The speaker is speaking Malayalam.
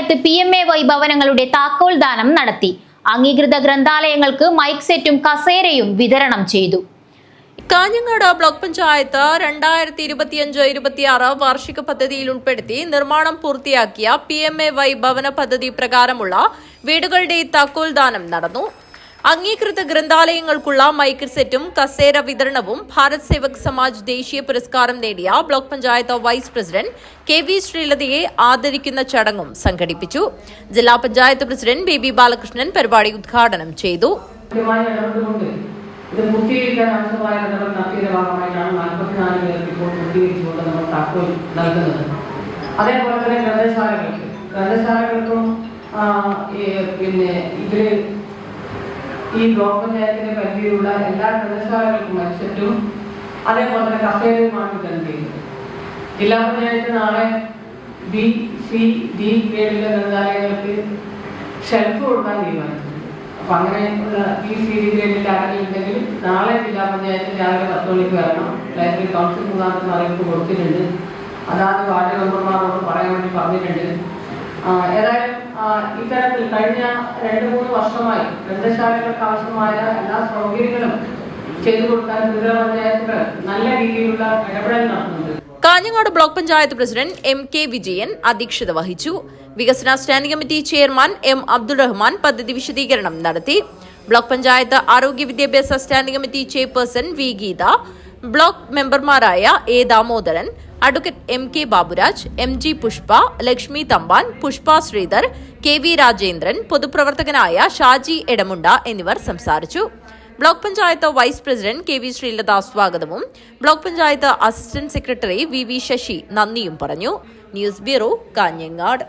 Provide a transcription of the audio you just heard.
Panchayat P M A Y ഭവനങ്ങളുടെ താക്കോൽ ദാനം നടത്തി. അംഗീകൃത ഗ്രന്ഥാലയങ്ങൾക്ക് മൈക്ക് സെറ്റും കസേരയും വിതരണം ചെയ്തു. കാഞ്ഞങ്ങാട് ബ്ലോക്ക് പഞ്ചായത്ത് രണ്ടായിരത്തി ഇരുപത്തിയഞ്ച് ഇരുപത്തിയാറ് വാർഷിക പദ്ധതിയിൽ ഉൾപ്പെടുത്തി നിർമ്മാണം പൂർത്തിയാക്കിയ പി എം എ വൈ ഭവന പദ്ധതി പ്രകാരമുള്ള വീടുകളുടെ താക്കോൽദാനം നടന്നു. അംഗീകൃത ഗ്രന്ഥാലയങ്ങൾക്കുള്ള മൈക്ക് സെറ്റും കസേര വിതരണവും ഭാരത് സേവക് സമാജ് ദേശീയ പുരസ്കാരം നേടിയ block panchayat vice president K V ശ്രീലതയെ ആദരിക്കുന്ന ചടങ്ങും സംഘടിപ്പിച്ചു. ജില്ലാ പഞ്ചായത്ത് പ്രസിഡന്റ് ബേബി ബാലകൃഷ്ണൻ പരിപാടി ഉദ്ഘാടനം ചെയ്തു. ഇത് പൂർത്തീകരിക്കാൻ ആവശ്യമായ ഇടപെടൽ നടത്തിയതിന്റെ ഭാഗമായിട്ടാണ് നാൽപ്പത്തിനാല് പേർക്ക് ഇപ്പോൾ പൂർത്തീകരിച്ചുകൊണ്ട് നമ്മൾ താക്കോൽ അതേപോലെ തന്നെ ഗ്രന്ഥശാലകൾക്ക്. ഗ്രന്ഥശാലകൾക്കും പിന്നെ ഇതിൽ ഈ പഞ്ചായത്തിന്റെ പരിധിയിലുള്ള എല്ലാ ഗ്രന്ഥശാലകൾക്കും മത്സരവും അതേപോലെ തന്നെ കഫേലുമാണ് വിതരണം ചെയ്യുന്നത്. ജില്ലാ പഞ്ചായത്ത് നാളെ ബി സി ഡി ഗ്രേഡിലെ ഗ്രന്ഥാലയങ്ങൾക്ക് ഷെൽഫ് കൊടുക്കാൻ തീരുമാനിച്ചിട്ടുണ്ട്. അപ്പൊ അങ്ങനെ ബി സി ഡി ഗ്രേഡിൽ ആരെങ്കിലും നാളെ ജില്ലാ പഞ്ചായത്ത് രാവിലെ പത്ത് മണിക്ക് വരണം. ലൈബ്രറി കൗൺസിൽ മുഖാന്തരം അറിയിപ്പ് കൊടുത്തിട്ടുണ്ട്. അതാത് വാർഡ് മെമ്പർമാരോട് പറയാൻ വേണ്ടി പറഞ്ഞിട്ടുണ്ട്. ഏതായാലും ഇത്തരത്തിൽ കഴിഞ്ഞ രണ്ട് മൂന്ന് വർഷമായി ഗ്രന്ഥശാലകൾക്ക് ആവശ്യമായ എല്ലാ സൗകര്യങ്ങളും ചെയ്തു കൊടുക്കാൻ ത്രിതല പഞ്ചായത്തുകൾ നല്ല രീതിയിലുള്ള ഇടപെടൽ നടത്തുന്നുണ്ട്. Kanhangad block panchayat president M K Vijayan അധ്യക്ഷത വഹിച്ചു. വികസന standing committee chairman M Abdul Rahman പദ്ധതി വിശദീകരണം നടത്തി. ബ്ലോക്ക് പഞ്ചായത്ത് ആരോഗ്യ വിദ്യാഭ്യാസ standing committee chairperson V Geetha block മെമ്പർമാരായ A Damodaran advocate M K Baburaj M G Pushpa Lakshmi Thampan Pushpa Sreedhar K V Rajendran പൊതുപ്രവർത്തകനായ Shaji Edamunda എന്നിവർ സംസാരിച്ചു. Block panchayat vice president K V Sreelatha സ്വാഗതവും. Block panchayat assistant secretary V V Sasi നന്ദിയും പറഞ്ഞു. News bureau Kanhangad.